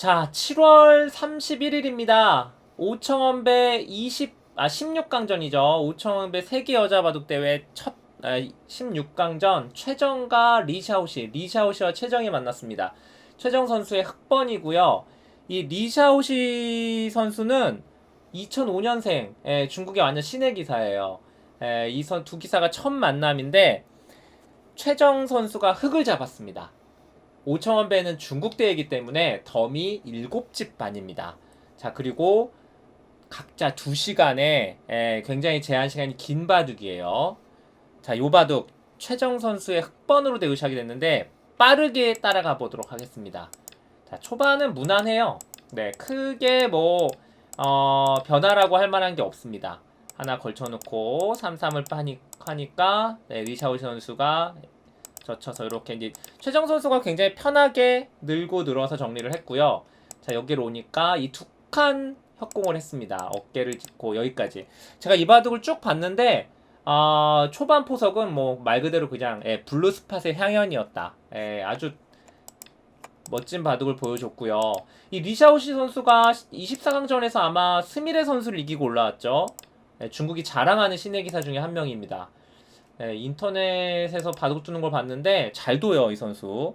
자, 7월 31일입니다. 오청원배 20, 아, 16강전이죠. 오청원배 세계 여자 바둑 대회 첫, 아, 16강전 최정과 리샤오시, 리샤오시와 최정이 만났습니다. 최정 선수의 흑번이고요. 이 리샤오시 선수는 2005년생, 예, 중국의 완전 신의 기사예요. 예, 이선 두 기사가 첫 만남인데 최정 선수가 흑을 잡았습니다. 오청원배는 중국 대회이기 때문에 덤이 7집 반입니다. 자, 그리고 각자 2시간에 굉장히 제한 시간이 긴 바둑이에요. 자, 요 바둑 최정 선수의 흑번으로 대우시하게 됐는데 빠르게 따라가 보도록 하겠습니다. 자, 초반은 무난해요. 네, 크게 뭐 어, 변화라고 할 만한 게 없습니다. 하나 걸쳐놓고 3-3을 하니까 네, 리샤오시 선수가 젖혀서 이렇게 이제 최정 선수가 굉장히 편하게 늘고 늘어서 정리를 했고요. 자 여기로 오니까 이 툭한 협공을 했습니다. 어깨를 짚고 여기까지. 제가 이 바둑을 쭉 봤는데 아 초반 포석은 뭐 말 그대로 그냥 예, 블루 스팟의 향연이었다. 예, 아주 멋진 바둑을 보여줬고요. 이 리샤오시 선수가 24강전에서 아마 스미레 선수를 이기고 올라왔죠. 예, 중국이 자랑하는 신의 기사 중에 한 명입니다. 예, 인터넷에서 바둑 두는 걸 봤는데 잘 둬요 이 선수.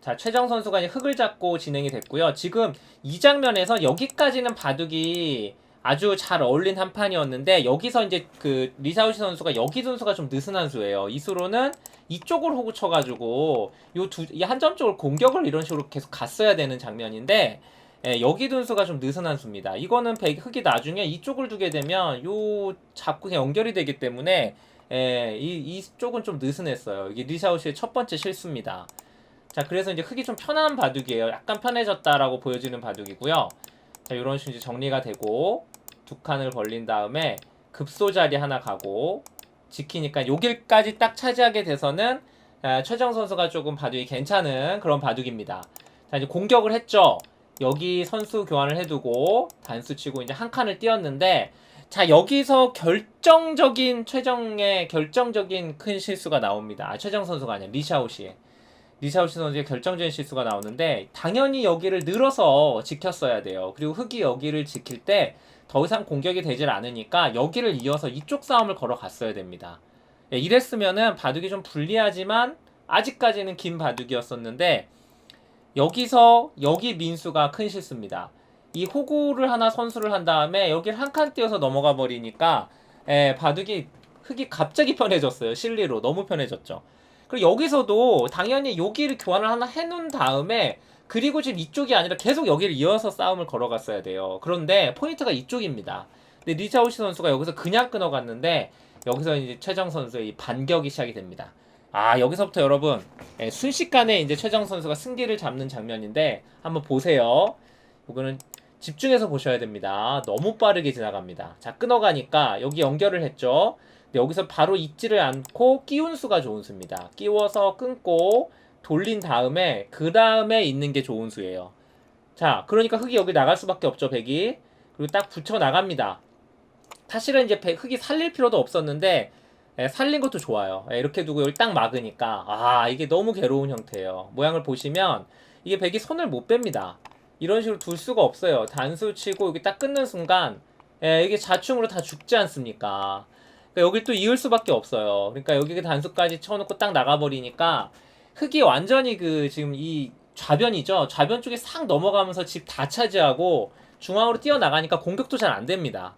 자 최정 선수가 흙을 잡고 진행이 됐고요. 지금 이 장면에서 여기까지는 바둑이 아주 잘 어울린 한 판이었는데 여기서 이제 그 리사우시 선수가 여기 선수가 좀 느슨한 수예요. 이 수로는 이쪽을 호구 쳐가지고 요 두 이 한 점 쪽을 공격을 이런 식으로 계속 갔어야 되는 장면인데 예, 여기 둔수가 좀 느슨한 수입니다. 이거는 백, 흙이 나중에 이쪽을 두게 되면 요 자꾸 그냥 연결이 되기 때문에 예, 이, 이쪽은 좀 느슨했어요. 이게 리샤우시의 첫 번째 실수입니다. 자, 그래서 이제 흙이 좀 편한 바둑이에요. 약간 편해졌다라고 보여지는 바둑이고요. 자, 이런 식으로 이제 정리가 되고 두 칸을 벌린 다음에 급소 자리 하나 가고 지키니까 여길까지 딱 차지하게 돼서는 아, 최정 선수가 조금 바둑이 괜찮은 그런 바둑입니다. 자, 이제 공격을 했죠. 여기 선수 교환을 해두고 단수 치고 이제 한 칸을 띄었는데 자 여기서 결정적인 최정의 결정적인 큰 실수가 나옵니다. 아 최정 선수가 아니라 리샤오시 리샤오시 선수의 결정적인 실수가 나오는데 당연히 여기를 늘어서 지켰어야 돼요. 그리고 흑이 여기를 지킬 때 더 이상 공격이 되질 않으니까 여기를 이어서 이쪽 싸움을 걸어갔어야 됩니다. 예, 이랬으면은 바둑이 좀 불리하지만 아직까지는 긴 바둑이었었는데 여기서 여기 민수가 큰 실수입니다. 이 호구를 하나 선수를 한 다음에 여기를 한 칸 띄어서 넘어가 버리니까 에, 바둑이 흙이 갑자기 편해졌어요. 실리로 너무 편해졌죠. 그리고 여기서도 당연히 여기를 교환을 하나 해놓은 다음에 그리고 지금 이쪽이 아니라 계속 여기를 이어서 싸움을 걸어갔어야 돼요. 그런데 포인트가 이쪽입니다. 근데 리자오시 선수가 여기서 그냥 끊어갔는데 여기서 이제 최정 선수의 이 반격이 시작이 됩니다. 아 여기서부터 여러분 예, 순식간에 이제 최정 선수가 승기를 잡는 장면인데 한번 보세요. 이거는 집중해서 보셔야 됩니다. 너무 빠르게 지나갑니다. 자 끊어가니까 여기 연결을 했죠. 여기서 바로 잊지를 않고 끼운 수가 좋은 수입니다. 끼워서 끊고 돌린 다음에 그 다음에 있는 게 좋은 수예요. 자 그러니까 흙이 여기 나갈 수밖에 없죠 백이 그리고 딱 붙여 나갑니다. 사실은 이제 흙이 살릴 필요도 없었는데 예, 살린 것도 좋아요. 예, 이렇게 두고 여기 딱 막으니까 아 이게 너무 괴로운 형태예요. 모양을 보시면 이게 백이 손을 못 뺍니다. 이런 식으로 둘 수가 없어요. 단수 치고 여기 딱 끊는 순간 예, 이게 자충으로 다 죽지 않습니까? 그러니까 여기 또 이을 수밖에 없어요. 그러니까 여기 단수까지 쳐놓고 딱 나가버리니까 흙이 완전히 그 지금 이 좌변이죠. 좌변 쪽에 싹 넘어가면서 집 다 차지하고 중앙으로 뛰어나가니까 공격도 잘 안 됩니다.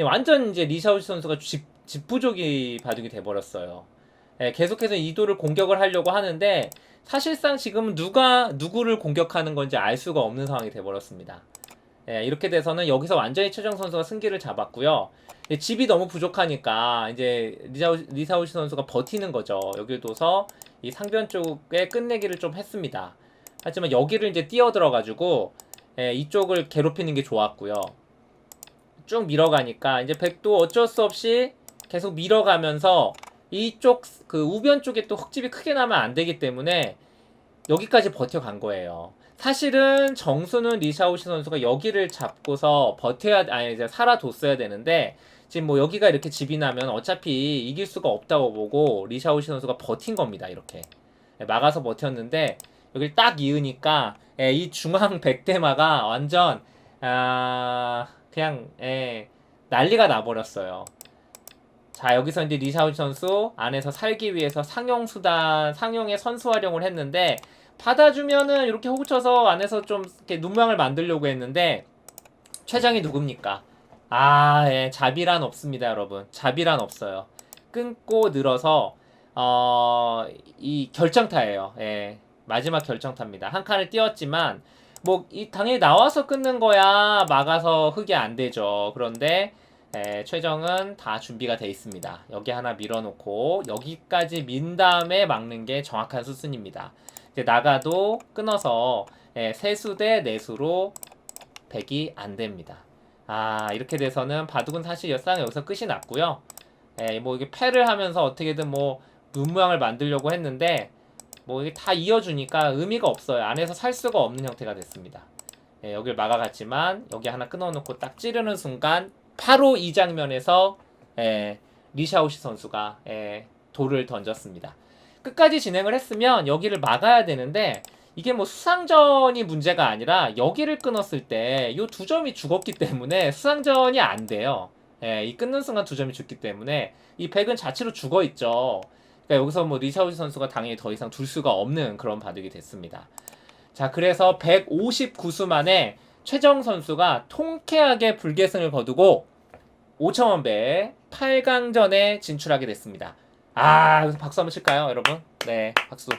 완전 이제 리샤우시 선수가 집 집부족이 바둑이 돼버렸어요. 예, 계속해서 이도를 공격을 하려고 하는데 사실상 지금 누가 누구를 공격하는 건지 알 수가 없는 상황이 돼버렸습니다. 예, 이렇게 돼서는 여기서 완전히 최정 선수가 승기를 잡았고요. 예, 집이 너무 부족하니까 이제 리사우, 리사우시 선수가 버티는 거죠. 여기를 둬서 이 상변 쪽에 끝내기를 좀 했습니다. 하지만 여기를 이제 뛰어들어가지고 예, 이쪽을 괴롭히는 게 좋았고요. 쭉 밀어가니까 이제 백도 어쩔 수 없이 계속 밀어가면서 이쪽 그 우변 쪽에 또 흙집이 크게 나면 안 되기 때문에 여기까지 버텨간 거예요. 사실은 정수는 리샤오시 선수가 여기를 잡고서 버텨야 아니 이제 살아뒀어야 되는데 지금 뭐 여기가 이렇게 집이 나면 어차피 이길 수가 없다고 보고 리샤오시 선수가 버틴 겁니다. 이렇게 막아서 버텼는데 여기 딱 이으니까 예, 이 중앙 백대마가 완전 아 그냥 예, 난리가 나버렸어요. 자 여기서 이제 리샤우 선수 안에서 살기 위해서 상용 수단 상용의 선수 활용을 했는데 받아주면은 이렇게 호구 쳐서 안에서 좀 이렇게 눈망을 만들려고 했는데 최정이 누굽니까? 아, 예, 자비란 없습니다, 여러분. 자비란 없어요. 끊고 늘어서 어, 이 결정타예요. 예. 마지막 결정타입니다. 한 칸을 띄웠지만 뭐 이 당연히 나와서 끊는 거야 막아서 흑이 안 되죠. 그런데 예, 최정은 다 준비가 돼 있습니다. 여기 하나 밀어놓고 여기까지 민 다음에 막는 게 정확한 수순입니다. 이제 나가도 끊어서 예, 세수 대 내수로 100이 안 됩니다. 아 이렇게 돼서는 바둑은 사실 여상 여기서 끝이 났고요. 예, 뭐 이게 패를 하면서 어떻게든 뭐 눈 모양을 만들려고 했는데 뭐 이게 다 이어주니까 의미가 없어요. 안에서 살 수가 없는 형태가 됐습니다. 예, 여기를 막아갔지만 여기 하나 끊어놓고 딱 찌르는 순간 바로 이 장면에서 예, 리샤오시 선수가 예, 돌을 던졌습니다. 끝까지 진행을 했으면 여기를 막아야 되는데 이게 뭐 수상전이 문제가 아니라 여기를 끊었을 때 이 두 점이 죽었기 때문에 수상전이 안 돼요. 예, 이 끊는 순간 두 점이 죽기 때문에 이 백은 자체로 죽어 있죠. 그러니까 여기서 뭐 리샤우지 선수가 당연히 더 이상 둘 수가 없는 그런 바둑이 됐습니다. 자, 그래서 159수 만에 최정 선수가 통쾌하게 불계승을 거두고 5천원배 8강전에 진출하게 됐습니다. 아, 박수 한번 칠까요, 여러분? 네, 박수.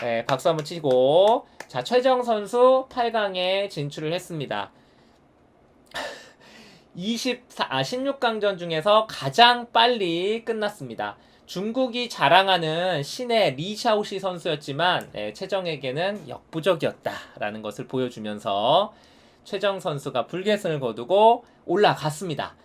네, 박수 한번 치고 자, 최정 선수 8강에 진출을 했습니다. 24, 아, 16강전 중에서 가장 빨리 끝났습니다. 중국이 자랑하는 신의 리샤오시 선수였지만 예, 최정에게는 역부족이었다라는 것을 보여주면서 최정 선수가 불계승을 거두고 올라갔습니다.